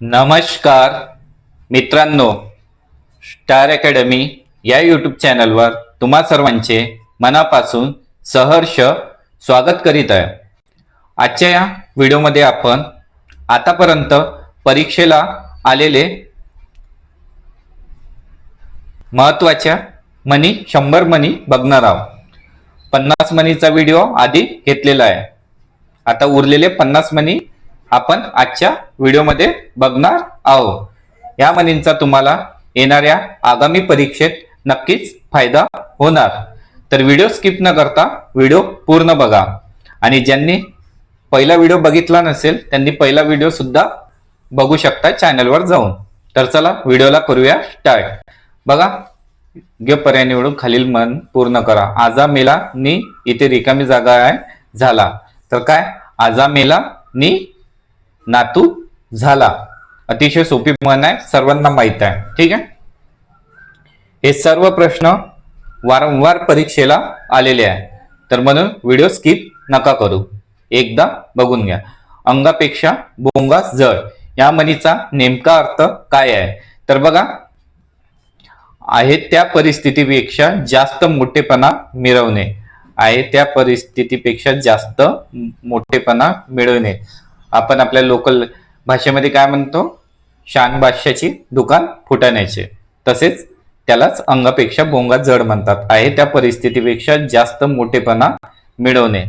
नमस्कार मित्रांनो star academy या यूट्यूब चॅनलवर तुम्हा सर्वांचे मनापासून सहर्ष स्वागत करीत आहे. आजच्या या व्हिडिओमध्ये आपण आतापर्यंत परीक्षेला आलेले महत्त्वाच्या मनी शंभर मनी बघणार आहोत. पन्नास मनीचा व्हिडिओ आधी घेतलेला आहे. आता उरलेले पन्नास मनी आपण आजच्या व्हिडिओमध्ये बघणार आहोत. या मनींचा तुम्हाला येणाऱ्या आगामी परीक्षेत नक्कीच फायदा होणार. तर व्हिडिओ स्किप न करता व्हिडिओ पूर्ण बघा. आणि ज्यांनी पहिला व्हिडिओ बघितला नसेल त्यांनी पहिला व्हिडिओ सुद्धा बघू शकता चॅनलवर जाऊन. तर चला व्हिडिओला करूया स्टार्ट. बघा गे पर्याय निवडून खालील मन पूर्ण करा. आजा मेला नी इथे रिकामी जागा आहे झाला. तर काय? आजा मेला नी नातू झाला. अतिशय सोपी म्हण आहे सर्वांना माहीत आहे. ठीक आहे? हे सर्व प्रश्न वारंवार परीक्षेला आलेले आहे. तर म्हणून व्हिडिओ स्किप नका करू. एकदा बघून घ्या. अंगापेक्षा बोंगास जड. या म्हणीचा नेमका अर्थ काय आहे? तर बघा आहे त्या परिस्थितीपेक्षा जास्त मोठेपणा मिळवणे. आहे त्या परिस्थितीपेक्षा जास्त मोठेपणा मिळवणे. आपण आपल्या लोकल भाषेमध्ये काय म्हणतो? शान बादशाची दुकान फुटाण्याचे. तसेच त्यालाच अंगापेक्षा बोंगा जड म्हणतात. आहे त्या परिस्थितीपेक्षा जास्त मोठेपणा मिळवणे.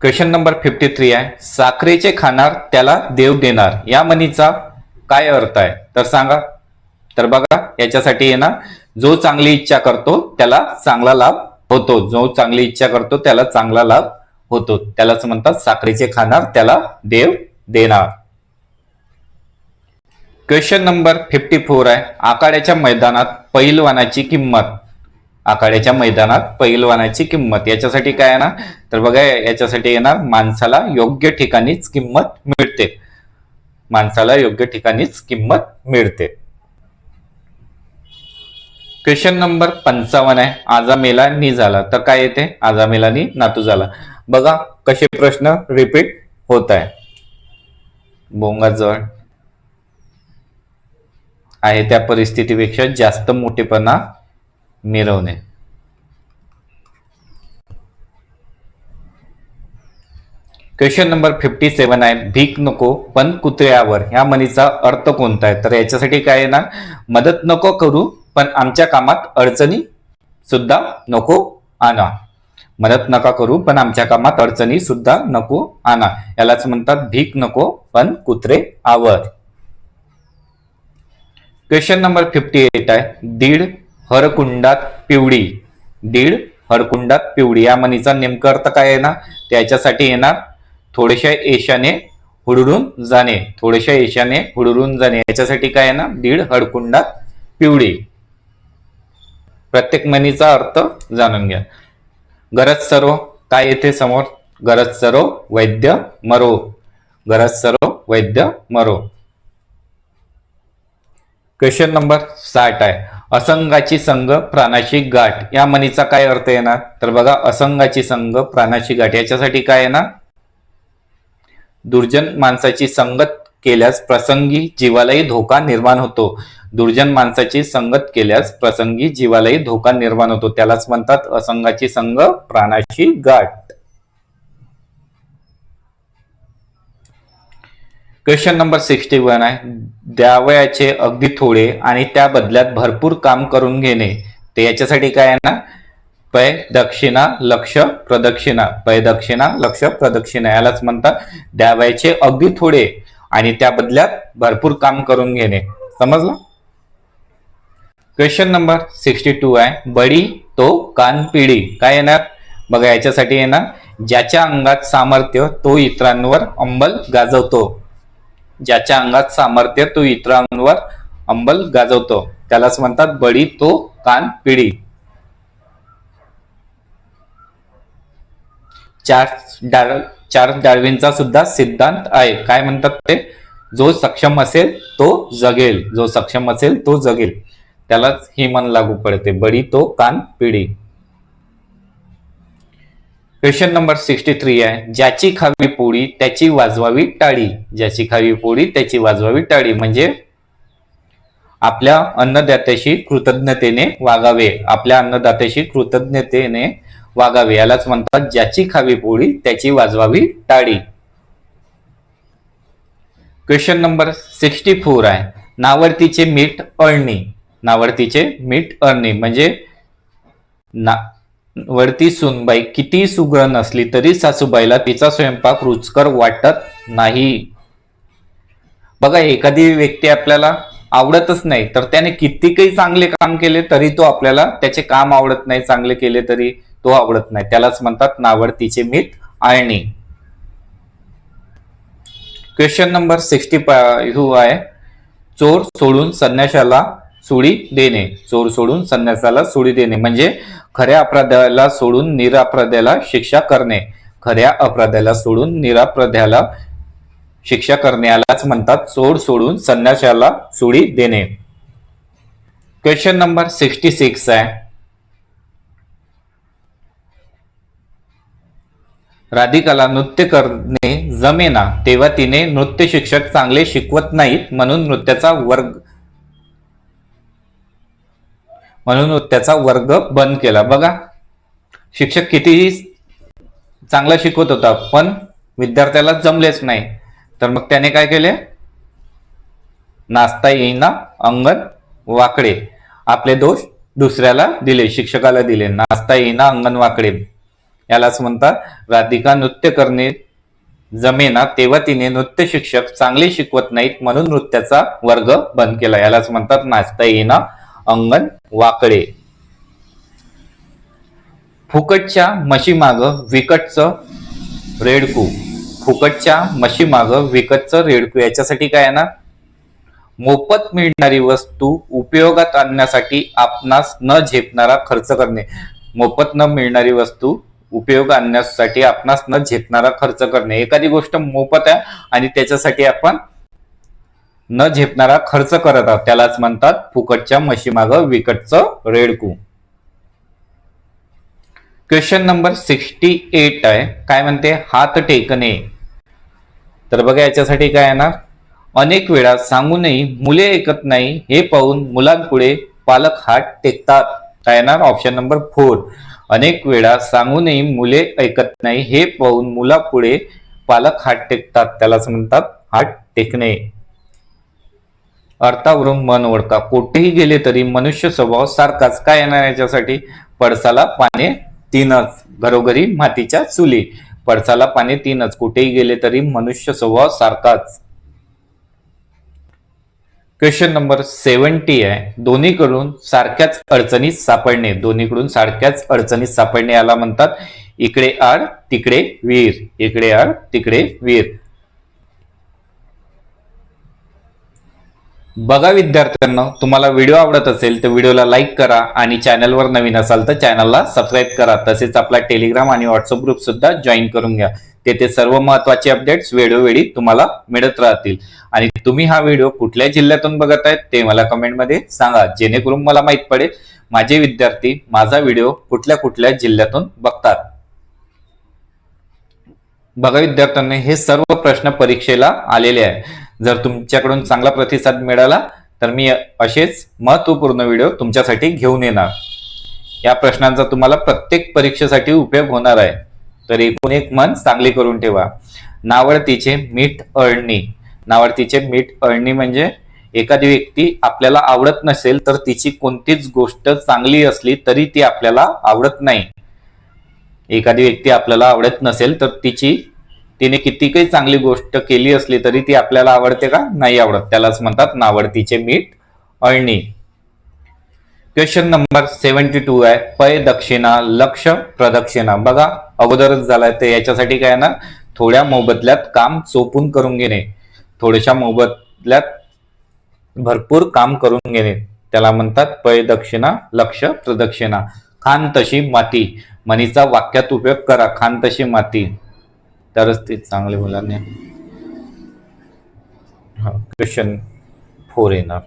क्वेश्चन नंबर फिफ्टी थ्री आहे. साखरेचे खाणार त्याला देव देणार. या म्हणीचा काय अर्थ आहे? तर सांगा. तर बघा याच्यासाठी आहे ना जो चांगली इच्छा करतो त्याला चांगला लाभ होतो जो चांगली इच्छा करतो त्याला चांगला लाभ होतो. त्यालाच म्हणतात साखरेचे खाणार त्याला देव देणार. क्वेश्चन नंबर फिफ्टी फोर आहे. आखाड्याच्या मैदानात पैलवानाची किंमत. आखाड्याच्या मैदानात पैलवानाची किंमत. याच्यासाठी काय येणार? तर बघा याच्यासाठी येणार माणसाला योग्य ठिकाणीच किंमत मिळते. माणसाला योग्य ठिकाणीच किंमत मिळते. क्वेश्चन नंबर पंचावन्न आहे. आजा मेला नी झाला. तर काय येते? आजा मेला नी नातू झाला. बघा कसे प्रश्न रिपीट होत आहे. बोंगाजवळ. आहे त्या परिस्थितीपेक्षा जास्त मोठेपणा मिरवणे क्वेश्चन नंबर फिफ्टी सेवन आहे. भीक नको पण कुत्र्यावर. ह्या म्हणीचा अर्थ कोणता आहे? तर याच्यासाठी काय येणार? मदत नको करू पण आमच्या कामात अडचणी सुद्धा नको आणा. मदत नका करू पण आमच्या कामात अडचणी सुद्धा नको आणा. यालाच म्हणतात भीक नको पण कुत्रे आवर. क्वेश्चन नंबर फिफ्टी एट आहे. दीड हरकुंडात पिवळी. दीड हरकुंडात पिवळी. या म्हणीचा नेमका अर्थ काय आहे ना? त्याच्यासाठी येणार थोड्याशा एशाने हुडरून जाणे. थोड्याशा एशाने हुडरून जाणे. याच्यासाठी काय आहे ना? दीड हडकुंडात पिवळी. प्रत्येक म्हणीचा अर्थ जाणून घ्या. गरज सर्व काय येते समोर? गरज सर्व वैद्य मरो. गरज सर्व वैद्य मरो. क्वेश्चन नंबर साठ आहे. असंगाची संघ प्राणाशी गाठ. या म्हणीचा काय अर्थ येणार? तर बघा असंगाची संघ प्राणाशी गाठ. याच्यासाठी काय येणार? दुर्जन माणसाची संगत केल्यास प्रसंगी जीवालाही धोका निर्माण होतो. दुर्जन माणसाची संगत केल्यास प्रसंगी जीवालाही धोका निर्माण होतो. त्यालाच म्हणतात असंगाची संघ प्राणाची गाठ. क्वेश्चन नंबर सिक्स्टी वन आहे. द्यावयाचे अगदी थोडे आणि त्या बदल्यात भरपूर काम करून घेणे. ते याच्यासाठी काय आहे ना? पै दक्षिणा लक्ष प्रदक्षिणा. पै दक्षिणा लक्ष प्रदक्षिणा. यालाच म्हणतात द्यावयाचे अगदी थोडे. आणि त्या बदल्यात भरपूर काम करून घेणे. समजलं? क्वेश्चन नंबर सिक्स्टी टू आहे. बडी तो कान पिढी काय येणार? बघा याच्यासाठी येणार. ज्याच्या अंगात सामर्थ्य तो इतरांवर अंमल गाजवतो. ज्याच्या अंगात सामर्थ्य तो इतरांवर अंमल गाजवतो. त्यालाच म्हणतात बडी तो कान पिढी चार डार चार डार्विनचा सुद्धा सिद्धांत आहे. काय म्हणतात ते? जो सक्षम असेल तो जगेल. जो सक्षम असेल तो जगेल. त्यालाच ही मन लागू पडते. बडी तो कान पिढी. क्वेश्चन नंबर सिक्स्टी थ्री आहे. ज्याची खावी पोळी त्याची वाजवावी टाळी. ज्याची खावी पोळी त्याची वाजवावी टाळी. म्हणजे आपल्या अन्नदात्याशी कृतज्ञतेने वागावे. आपल्या अन्नदात्याशी कृतज्ञतेने वागावे. यालाच म्हणतात ज्याची खावी पोळी त्याची वाजवावी टाळी. क्वेश्चन नंबर सिक्स्टी फोर आहे. नावर्तीचे मीठ अळणी. नावर्तीचे मीठ अळणी. म्हणजे ना वरती सुनबाई किती सुगरण असली तरी सासूबाईला तिचा स्वयंपाक रुचकर वाटत नाही. बघा एखादी व्यक्ती आपल्याला आवडतच नाही तर त्याने किती काही चांगले काम केले तरी तो आपल्याला त्याचे काम आवडत नाही चांगले केले तरी. तो आवडत नाही. त्यालाच म्हणतात नावडतीचे मीठ आळणी. क्वेश्चन नंबर सिक्स्टी आहे. चोर सोडून संन्याशाला सुडी देणे. चोर सोडून संन्यासाला सुडी देणे. म्हणजे खऱ्या अपराध्याला सोडून निरापराध्याला शिक्षा करणे. खऱ्या अपराध्याला सोडून निरापराध्याला शिक्षा करणे. यालाच म्हणतात चोर सोडून संन्याशाला सुडी देणे. क्वेश्चन नंबर सिक्स्टी सिक्स आहे. राधिकाला नृत्य करणे जमेना तेव्हा तिने नृत्य शिक्षक चांगले शिकवत नाहीत म्हणून नृत्याचा वर्ग म्हणून नृत्याचा वर्ग बंद केला. बघा शिक्षक कितीही चांगला शिकवत होता पण विद्यार्थ्याला जमलेच नाही. तर मग त्याने काय केले? नाचता येईना अंगण वाकडे. आपले दोष दुसऱ्याला दिले शिक्षकाला दिले. नाचता येईना अंगण वाकडे. यालाच म्हणतात राधिका नृत्य करणे जमेना तेव्हा तिने नृत्य शिक्षक चांगले शिकवत नाहीत म्हणून नृत्याचा वर्ग बंद केला. यालाच म्हणतात नाचता येईना अंगण वाकडे. फुकटच्या म्हशीमाग विकटचं रेडकू. फुकटच्या म्हशीमाग विकटचं रेडकू. याच्यासाठी काय आहे ना मोफत मिळणारी वस्तू उपयोगात आणण्यासाठी आपणास न झेपणारा खर्च करणे. मोफत न मिळणारी वस्तू उपयोग आणण्यासाठी आपणास न झेपणारा खर्च करणे. एखादी गोष्ट मोफत आहे आणि त्याच्यासाठी आपण न झेपणारा खर्च करत आहोत. त्यालाच म्हणतात फुकटच्या मशीमाग विकटचं रेडकू. क्वेश्चन नंबर सिक्स्टी एट आहे. काय म्हणते? हात टेकणे. तर बघा याच्यासाठी काय येणार? अनेक वेळा सांगूनही मुले ऐकत नाही हे पाहून मुलांपुढे पालक हात टेकतात. काय येणार? ऑप्शन नंबर फोर अनेक वेळा सांगूनही मुले ऐकत नाही. हे पाहून मुलापुढे पालक हात टेकतात त्यालाच म्हणतात हात टेकणे. अर्थावरून मन ओळखा. कुठेही गेले तरी मनुष्य स्वभाव सारखाच. काय येणार याच्यासाठी? पडसाला पाने तीनच. घरोघरी मातीच्या चुली. पडसाला पाने तीनच. कुठेही गेले तरी मनुष्य स्वभाव सारखाच. क्वेश्चन नंबर सेवन्टी आहे. दोन्हीकडून सारख्याच अडचणीत सापडणे. दोन्हीकडून सारख्याच अडचणीत सापडणे याला म्हणतात इकडे आड तिकडे वीर. इकडे आड तिकडे वीर. बघा विद्यार्थ्यांना तुम्हाला व्हिडिओ आवडत असेल तर व्हिडिओला लाईक करा आणि चॅनलवर नवीन असाल तर चॅनलला सबस्क्राईब करा. तसेच आपला टेलिग्राम आणि व्हॉट्सअप ग्रुप सुद्धा जॉईन करून घ्या. तेथे सर्व महत्त्वाचे अपडेट्स वेळोवेळी तुम्हाला मिळत राहतील. आणि तुम्ही हा व्हिडिओ कुठल्या जिल्ह्यातून बघत आहेत ते मला कमेंटमध्ये सांगा. जेणेकरून मला माहीत पडेल माझे विद्यार्थी माझा व्हिडिओ कुठल्या कुठल्या जिल्ह्यातून बघतात. बघा विद्यार्थ्यांना हे सर्व प्रश्न परीक्षेला आलेले आहे जर तुमच्याकडून चांगला प्रतिसाद मिळाला तर मी असेच महत्त्वपूर्ण व्हिडिओ तुमच्यासाठी घेऊन येणार. या प्रश्नांचा तुम्हाला प्रत्येक परीक्षेसाठी उपयोग होणार आहे. तर एकूण एक मन चांगले करून ठेवा. नावडतीचे मीठ अळणी. नावडतीचे मीठ अळणी म्हणजे एखादी व्यक्ती आपल्याला आवडत नसेल तर तिची कोणतीच गोष्ट चांगली असली तरी ती आपल्याला आवडत नाही. एखादी व्यक्ती आपल्याला आवडत नसेल तर तिची तिने किती काही चांगली गोष्ट केली असली तरी ती आपल्याला आवडते का? नाही आवडत. त्यालाच म्हणतात नावडतीचे मीठ अळणी. क्वेश्चन नंबर सेव्हन्टी टू आहे. पय दक्षिणा लक्ष प्रदक्षिणा. बघा अगोदरच झालाय. तर याच्यासाठी काय ना थोड्या मोबदल्यात काम चोपून करून घेणे. थोड्याशा मोबदल्यात भरपूर काम करून घेणे. त्याला म्हणतात पय दक्षिणा लक्ष प्रदक्षिणा. खान तशी माती. म्हणीचा वाक्यात उपयोग करा. खान तशी माती. तरच ते चांगले मुलांनी क्वेश्चन फोर येणार.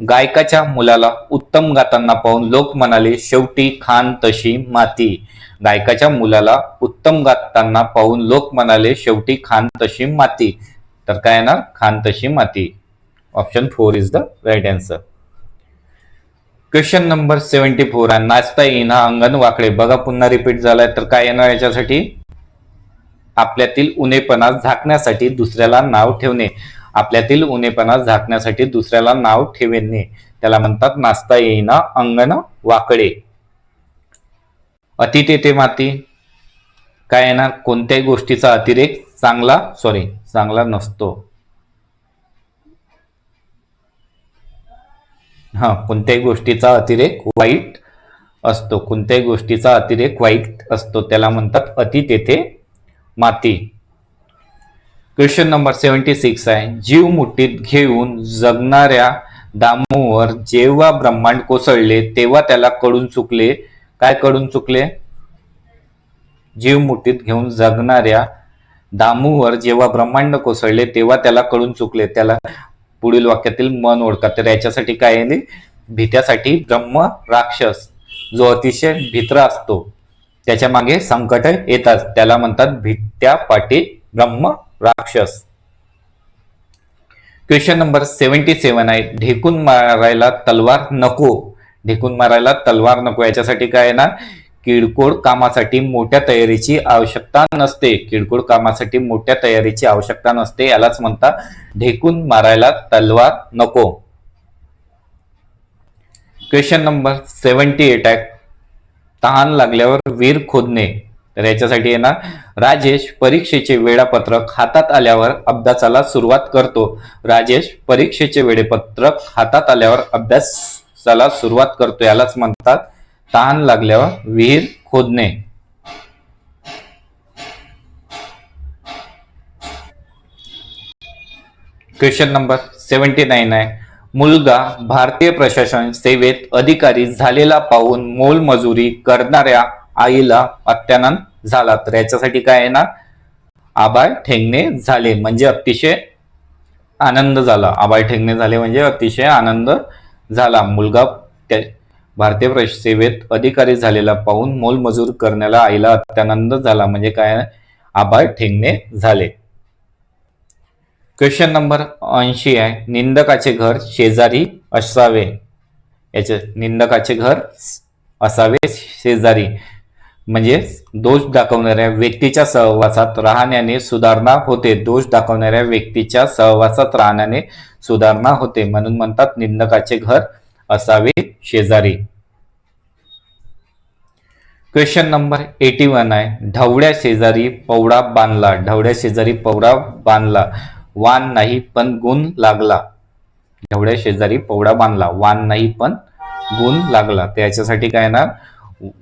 गायकाच्या मुलाला उत्तम गाताना पाहून लोक म्हणाले शेवटी खान तशी माती. गायकाच्या मुलाला उत्तम गाताना पाहून लोक म्हणाले शेवटी खान तशी माती. तर काय येणार? खान तशी माती. Option four is the right answer question number seventy four आहे नाचता येईना अंगण वाकडे. बघा पुन्हा रिपीट झालाय. तर काय येणार याच्यासाठी? आपल्यातील उनेपणा झाकण्यासाठी दुसऱ्याला नाव ठेवणे. आपल्यातील उनेपणा झाकण्यासाठी दुसऱ्याला नाव ठेवणे. त्याला म्हणतात नाचता येईना अंगण वाकडे. अति तेथे माती. काय येणार कोणत्याही गोष्टीचा अतिरेक चांगला सॉरी चांगला नसतो. हा कोणत्याही गोष्टीचा अतिरेक वाईट असतो. कोणत्याही गोष्टीचा अतिरेक वाईट असतो. त्याला म्हणतात अति तेथे माती. क्वेश्चन नंबर सेव्हन्टी सिक्स आहे. जीव मुठीत घेऊन जगणाऱ्या दामूवर जेव्हा ब्रह्मांड कोसळले तेव्हा त्याला कडून चुकले. काय कडून चुकले? जीव मुठीत घेऊन जगणाऱ्या दामूवर जेव्हा ब्रह्मांड कोसळले तेव्हा त्याला कडून चुकले. त्याला पुढील वाक्यातील मन ओळखा. तर याच्यासाठी काय आहे? भीत्यासाठी ब्रह्म राक्षस जो अतिशय भित्र असतो. त्याच्यामागे संकट येतात. त्याला म्हणतात भित्या पाटी ब्रह्म राक्षस. क्वेश्चन नंबर सेव्हन्टी सेव्हन आहे. ढेकून मारायला तलवार नको. ढेकून मारायला तलवार नको. याच्यासाठी काय आहे ना? किरकोळ कामासाठी मोठ्या तयारीची आवश्यकता नसते. किरकोळ कामासाठी मोठ्या तयारीची आवश्यकता नसते. यालाच म्हणतात ढेकून मारायला तलवार नको. क्वेश्चन नंबर सेव्हन्टी एट आहे. तहान लागल्यावर वीर खोदणे. तर याच्यासाठी येणार राजेश परीक्षेचे वेळापत्रक हातात आल्यावर अभ्यासाला सुरुवात करतो. राजेश परीक्षेचे वेळापत्रक हातात आल्यावर अभ्यासाला सुरुवात करतो यालाच म्हणतात तहान लागल्यावर विहीर खोदणे. क्वेश्चन नंबर सेव्हन्टी नाईन आहे. मुलगा भारतीय प्रशासन सेवेत अधिकारी झालेला पाहून मोलमजुरी करणाऱ्या आईला अत्यानंद झाला. तर याच्यासाठी काय आहे ना आबाळ ठेंगणे झाले म्हणजे अतिशय आनंद झाला. आबाळ ठेंगणे झाले म्हणजे अतिशय आनंद झाला. मुलगा त्या भारतीय प्रश- सेवेत अधिकारी झालेला पाहून मोलमजूर करण्याला आईला अत्यानंद झाला. म्हणजे काय? आबाळ ठेंगणे झाले. क्वेश्चन नंबर ऐंशी आहे. निंदकाचे घर शेजारी असावे. याचे निंदकाचे घर असावे शेजारी. म्हणजे दोष दाखवणाऱ्या व्यक्तीच्या सहवासात राहण्याने सुधारणा होते. दोष दाखवणाऱ्या व्यक्तीच्या सहवासात राहण्याने सुधारणा होते. म्हणून म्हणतात निंदकाचे घर असावे शेजारी. क्वेश्चन नंबर एटी वन आहे. ढवळ्या शेजारी पवडा बांधला. ढवळ्या शेजारी पवडा बांधला. वान नाही पण गुण लागला. एवढ्या शेजारी पवडा बांधला. वान नाही पण गुण लागला. त्याच्यासाठी काय ना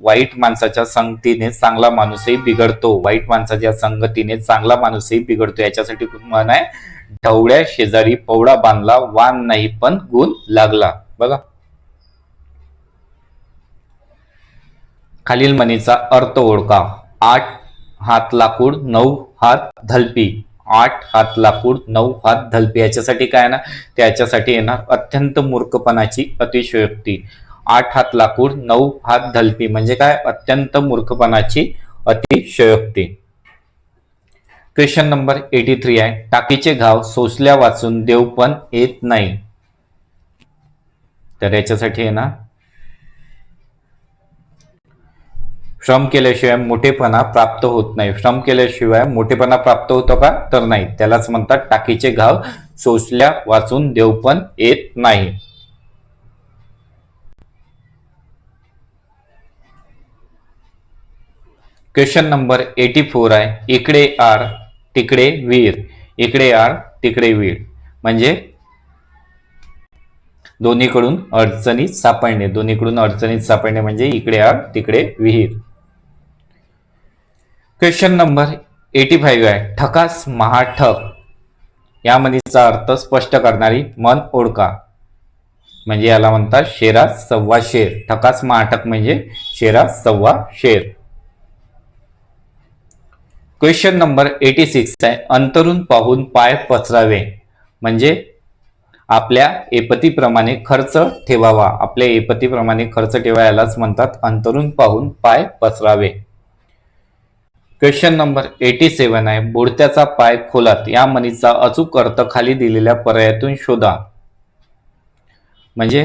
वाईट माणसाच्या संगतीने चांगला माणूसही बिघडतो. वाईट माणसाच्या संगतीने चांगला माणूसही बिघडतो. याच्यासाठी म्हण आहे. ढवळ्या शेजारी पवडा बांधला. वान नाही पण गुण लागला. बघा. खालील म्हणीचा अर्थ ओळखा. आठ हात लाकूड नऊ हात धलपी. आठ हात लाकूड नऊ हात धलपी. याच्यासाठी काय ना त्याच्यासाठी येणार अत्यंत मूर्खपणाची अतिशयोक्ती. आठ हात लाकूड नऊ हात धलपी. म्हणजे काय? अत्यंत मूर्खपणाची अतिशयोक्ती. क्वेश्चन नंबर एटी थ्री आहे. टाकीचे घाव सोसल्या वाचून देव पण येत नाही. तर याच्यासाठी येणार श्रम केल्याशिवाय मोठेपणा प्राप्त होत नाही. श्रम केल्याशिवाय मोठेपणा प्राप्त होतो का? तर नाही. त्यालाच म्हणतात टाकीचे घाव. सोसल्या वाचून देव पण येत नाही. क्वेश्चन नंबर एटी फोर आहे. इकडे आर तिकडे वीर. इकडे आर तिकडे वीर. म्हणजे दोन्हीकडून अडचणीत सापडणे. दोन्हीकडून अडचणीत सापडणे म्हणजे इकडे आर तिकडे विहीर क्वेश्चन नंबर एटी फाईव्ह आहे. ठकास महाठक. या अर्थ स्पष्ट करणारी मन ओळखा. म्हणजे याला म्हणतात शेरा सव्वा शेर. ठकास महाठक म्हणजे शेरा सव्वा शेर. क्वेश्चन नंबर एटी सिक्स आहे. अंतरून पाहून पाय पसरावे. म्हणजे आपल्या एपतीप्रमाणे खर्च ठेवावा. आपल्या एपतीप्रमाणे खर्च ठेवायलाच म्हणतात. अंतरून पाहून पाय पसरावे. क्वेश्चन नंबर एटी सेवन आहे. बुडत्याचा पाय खोलात. या म्हणीचा अचूक अर्थ खाली दिलेल्या पर्यायातून शोधा. म्हणजे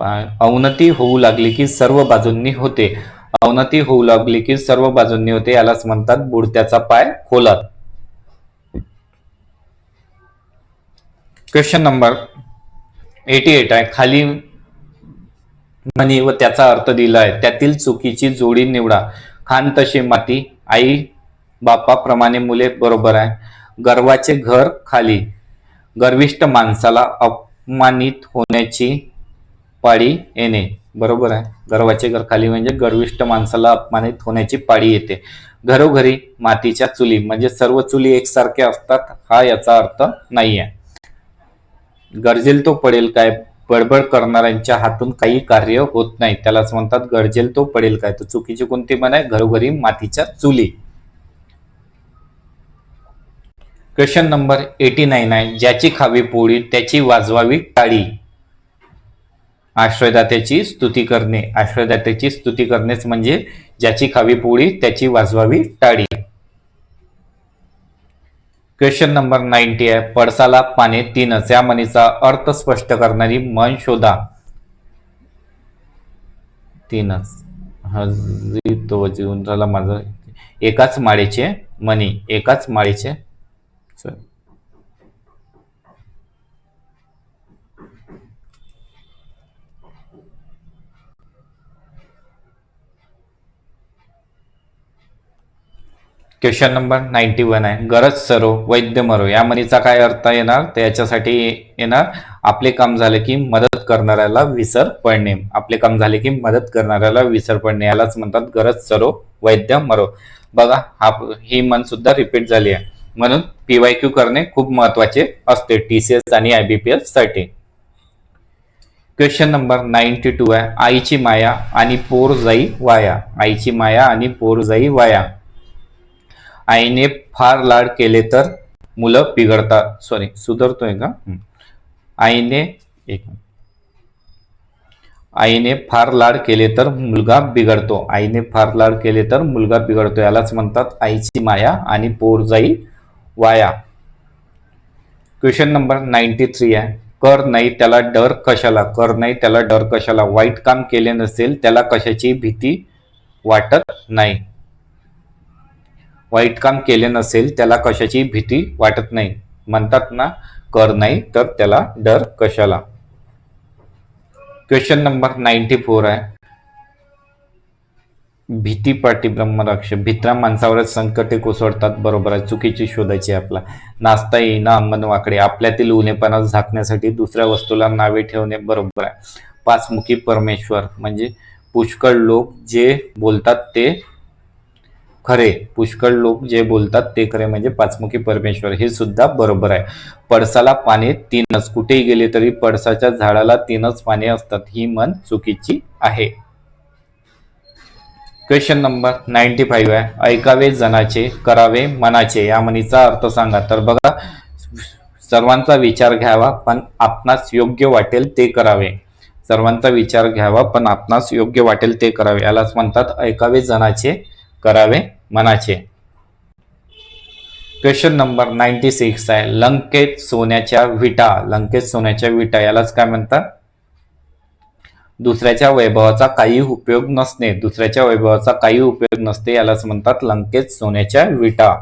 अवनती होऊ लागली की सर्व बाजूंनी होते. अवनती होऊ लागली की सर्व बाजूंनी होते यालाच म्हणतात बुडत्याचा पाय खोलात. क्वेश्चन नंबर एटी एट आहे. खाली म्हणी व त्याचा अर्थ दिला आहे. त्यातील चुकीची जोडी निवडा. खान तशी माती आई बापाप्रमाणे मुले बरोबर आहे. गर्वाचे घर खाली. गर्विष्ट माणसाला अपमानित होण्याची पाळी येणे. बरोबर आहे. गर्वाचे घर खाली म्हणजे गर्विष्ट माणसाला अपमानित होण्याची पाळी येते. घरोघरी मातीच्या चुली म्हणजे सर्व चुली एकसारख्या असतात हा याचा अर्थ नाही आहे गरजेल तो पडेल काय? बडबड करणाऱ्यांच्या हातून काही कार्य होत नाही. त्यालाच म्हणतात गरजेल तो पडेल काय? तर चुकीची कोणती म्हण आहे? घरोघरी मातीच्या चुली. क्वेश्चन नंबर एटी नाईन आहे. ज्याची खावी पोळी त्याची वाजवावी टाळी. आश्रयदात्याची स्तुती करणे. आश्रयदात्याची स्तुती करणेच म्हणजे ज्याची खावी पोळी त्याची वाजवावी टाळी. क्वेश्चन नंबर नाईन्टी आहे. पडसाला पाने तीनच या म्हणीचा अर्थ स्पष्ट करणारी मन शोधा. तीनच. हजी तो जीवन झाला माझं. एकाच माळेचे मनी एकाच माळेचे. Sorry question number ninety one आहे. गरज सरो वैद्य मरो या म्हणीचा काय अर्थ येणार? तर याच्यासाठी येणार आपले काम झाले की मदत करणाऱ्याला विसर पडणे. आपले काम झाले की मदत करणाऱ्याला विसर पडणे. यालाच म्हणतात गरज सरो वैद्य मरो बघा हा ही मन सुद्धा रिपीट झाली आहे. म्हणून पीवाय क्यू करणे खूप महत्त्वाचे असते. टीसीएस आणि आयबीपीएससाठी. क्वेश्चन नंबर नाईन्टी टू आहे. आईची माया आणि पोर जाई वाया. आईची माया आणि पोर जाई वाया. आईने फार लाड केले तर मुलं बिघडतात. सॉरी सुधारतोय का. आईने एक. आईने फार लाड केले तर मुलगा बिघडतो. आईने फार लाड केले तर मुलगा बिघडतो. यालाच म्हणतात आईची माया आणि पोर जाई वाया. क्वेश्चन नंबर नाईन्टी थ्री आहे. कर नाही त्याला डर कशाला? कर नाही त्याला डर कशाला? वाईट काम केले नसेल त्याला कशाची भीती वाटत नाही. वाईट काम केले नसेल त्याला कशाची भीती वाटत नाही. म्हणतात ना कर नाही तर त्याला डर कशाला? क्वेश्चन नंबर नाईन्टी फोर आहे. भीती पाटी ब्रह्मराक्ष भित्रा माणसावरच संकटे कोसळतात बरोबर आहे. चुकीची शोधायची आपला. नाचता येईना अंमन वाकडे. आपल्यातील उनेपणा झाकण्यासाठी दुसऱ्या वस्तूला नावे ठेवणे बरोबर आहे. पाचमुखी परमेश्वर. म्हणजे पुष्कळ लोक जे बोलतात ते खरे पुष्कळ लोक जे बोलतात ते खरे म्हणजे पाचमुखी परमेश्वर हे सुद्धा बरोबर आहे. पडसाला पाने तीनच कुठेही गेले तरी पडसाच्या झाडाला तीनच पाने असतात ही मन चुकीची आहे. क्वेश्चन नंबर नाईन्टी फाईव्ह आहे. ऐकावे जनाचे करावे मनाचे या म्हणीचा अर्थ सांगा. तर बघा सर्वांचा विचार घ्यावा पण आपणास योग्य वाटेल ते करावे. सर्वांचा विचार घ्यावा पण आपणास योग्य वाटेल ते करावे. यालाच म्हणतात ऐकावे जनाचे करावे मनाचे. क्वेश्चन नंबर नाईन्टी सिक्स आहे. लंकेत सोन्याच्या विटा. लंकेत सोन्याच्या विटा यालाच काय म्हणतात? दुसऱ्याच्या वैभवाचा काही उपयोग नसणे. दुसऱ्याच्या वैभवाचा काही उपयोग नसते यालाच म्हणतात लंकेत सोन्याच्या विटा.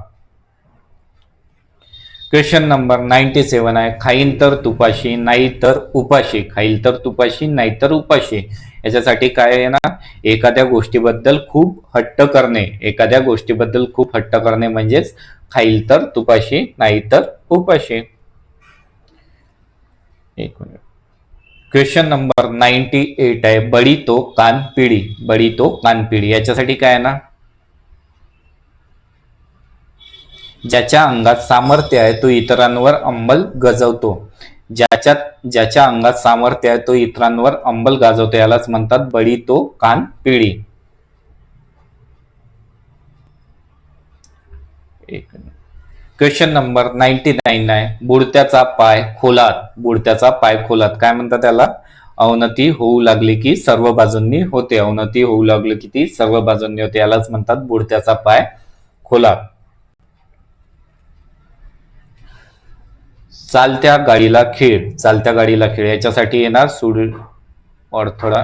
क्वेश्चन नंबर नाईन्टी सेवन आहे. खाईन तर तुपाशी नाही तर उपाशी. खाईल तर तुपाशी नाही तर उपाशी. याच्यासाठी काय आहे ना एखाद्या गोष्टीबद्दल खूप हट्ट करणे एखाद्या गोष्टीबद्दल खूप हट्ट करणे म्हणजेच खाईल तर तुपाशी नाही तर उपाशी. एक minute. Question number ninety eight आहे बडी तो कान पिढी बडी तो कान पिढी. याच्यासाठी काय आहे ना ज्याच्या अंगात सामर्थ्य आहे तो इतरांवर अंमल गजवतो. ज्याच्यात ज्याच्या अंगात सामर्थ्य आहे तो इतरांवर अंबल गाजवतो. यालाच म्हणतात बळी तो कान पिळी. क्वेश्चन नंबर नाईन्टी नाईन आहे. बुडत्याचा पाय खोलात. बुडत्याचा पाय खोलात. काय म्हणतात त्याला अवनती होऊ लागली की सर्व बाजूंनी होते. अवनती होऊ लागली की ती सर्व बाजूंनी होते. यालाच म्हणतात बुडत्याचा पाय खोलात. चालत्या गाडीला खेळ. चालत्या गाडीला खेळ. याच्यासाठी येणार सुड अडथळा.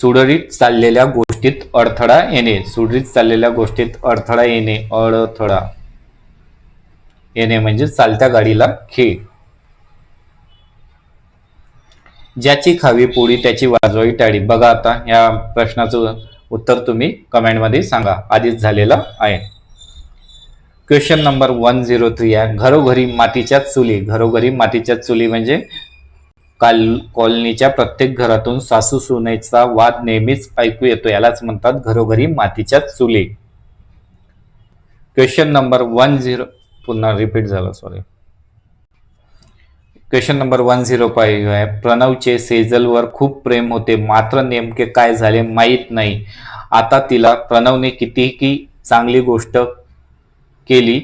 सुडरीत चाललेल्या गोष्टीत अडथळा येणे. सुडरीत चाललेल्या गोष्टीत अडथळा येणे. अडथळा येणे म्हणजे चालत्या गाडीला खेळ. ज्याची खावी पोळी त्याची वाजवाई टाळी. बघा आता या प्रश्नाचं उत्तर तुम्ही कमेंटमध्ये सांगा. आधीच झालेलं आहे. Question number one zero three आहे. घरोघरी मातीच्या चुली. घरोघरी मातीच्या चुली म्हणजे काल कॉलनीच्या प्रत्येक घरातून सासू सुनेचा वाद नेहमीच ऐकू येतो. यालाच म्हणतात घरोघरी मातीच्या चुली. क्वेश्चन नंबर वन झिरो पुन्हा रिपीट झालं sorry question number one zero five आहे. प्रणवचे सेजलवर खूप प्रेम होते. मात्र नेमके काय झाले माहीत नाही. आता तिला प्रणवने कितीही चांगली गोष्ट केली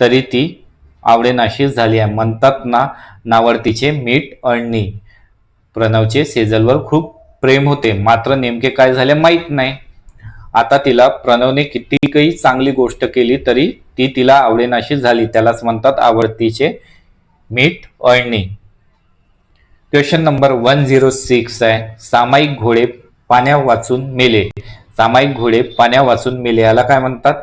तरी ती आवडेनाशी झाली आहे. म्हणतात ना नावडतीचे मीठ अळणी. प्रणवचे सेजलवर खूप प्रेम होते. मात्र नेमके काय झाले माहीत नाही. आता तिला प्रणवने कितीही चांगली गोष्ट केली तरी ती तिला आवडेनाशी झाली. त्यालाच म्हणतात आवडतीचे मीठ अळणी. Question number one zero six आहे. सामायिक घोडे पाण्या वाचून मेले. सामायिक घोडे पाण्या वाचून मेले याला काय म्हणतात?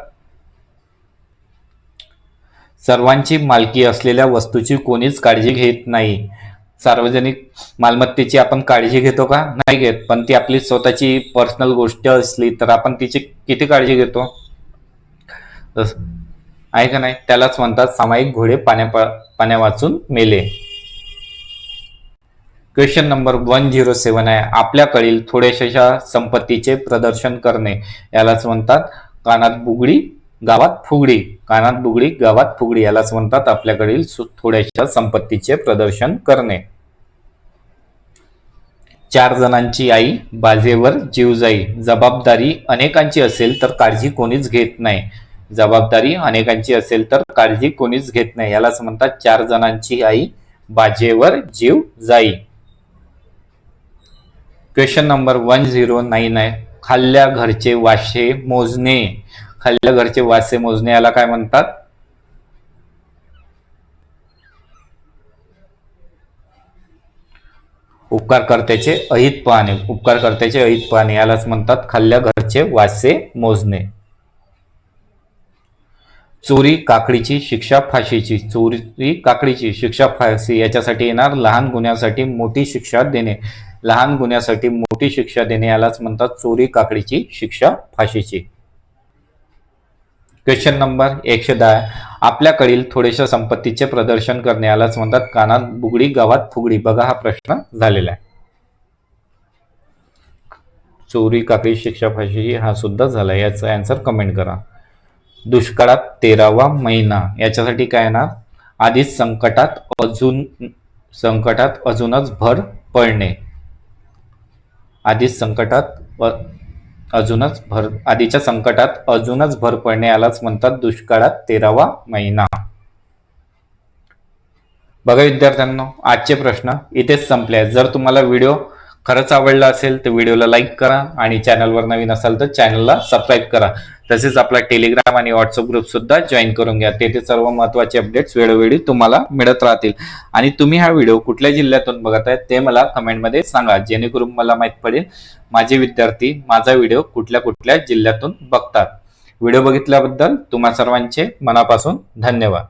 सर्वांची मालकी असलेल्या वस्तूची कोणीच काळजी घेत नाही. सार्वजनिक मालमत्तेची आपण काळजी घेतो का? नाही घेत. पण ती आपली स्वतःची पर्सनल गोष्ट असली तर आपण तिची किती काळजी घेतो? आहे का नाही? त्यालाच म्हणतात सामायिक घोडे पाण्या पाण्या वाचून मेले. Question number one zero seven आहे. आपल्याकडील थोड्याशा संपत्तीचे प्रदर्शन करणे. यालाच म्हणतात कानात बुगडी गावात फुगडी कानात बुगडी गावात फुगडी यालाच म्हणतात आपल्याकडील थोड्याशा संपत्तीचे प्रदर्शन करणे. चार जणांची आई बाजेवर जीव जाई जबाबदारी अनेकांची असेल तर काळजी कोणीच घेत नाही. जबाबदारी अनेकांची असेल तर काळजी कोणीच घेत नाही. यालाच म्हणतात चार जणांची आई बाजेवर जीव जाई question number one zero nine आहे खाल्ल्या घरचे वाशे मोजणे. खाल्ल्या घरचे वासे मोजणे याला काय म्हणतात? उपकारकर्त्याचे अहित पाहणे. उपकारकर्त्याचे अहित पाहणे यालाच म्हणतात खाल्ल्या घरचे वासे मोजणे. चोरी काकडीची शिक्षा फाशीची. चोरी काकडीची शिक्षा फाशी याच्यासाठी येणार लहान गुन्ह्यासाठी मोठी शिक्षा देणे. लहान गुन्ह्यासाठी मोठी शिक्षा देणे यालाच म्हणतात चोरी काकडीची शिक्षा फाशीची. क्वेश्चन नंबर एकशे दहा आपल्याकडील थोडेशा संपत्तीचे प्रदर्शन करणे यालाच म्हणतात कानात बुगडी गावात फुगडी. बघा हा प्रश्न झालेला आहे. चोरी काकडी शिक्षा फाशी हा सुद्धा झाला. याचा आन्सर कमेंट करा. दुष्काळात तेरावा महिना. याच्यासाठी काय येणार? आधीच संकटात अजून संकटात अजूनच भर पडणे. आधीच संकटात अजूनच भर आधीच्या संकटात अजूनच भर पडणे यालाच म्हणतात दुष्काळात तेरावा महिना. बघा विद्यार्थ्यांनो आजचे प्रश्न इथेच संपले आहेत. जर तुम्हाला व्हिडिओ खरंच आवडला असेल तर व्हिडिओला लाईक करा आणि चॅनलवर नवीन असाल तर चॅनलला सबस्क्राईब करा. तसेच आपला टेलिग्राम आणि व्हॉट्सअप ग्रुप सुद्धा जॉईन करून घ्या. तेथे सर्व महत्त्वाचे अपडेट्स वेळोवेळी तुम्हाला मिळत राहतील. आणि तुम्ही हा व्हिडिओ कुठल्या जिल्ह्यातून बघत आहे ते मला कमेंटमध्ये सांगा. जेणेकरून मला माहीत पडेल माझे विद्यार्थी माझा व्हिडिओ कुठल्या कुठल्या जिल्ह्यातून बघतात. व्हिडिओ बघितल्याबद्दल तुम्हा सर्वांचे मनापासून धन्यवाद.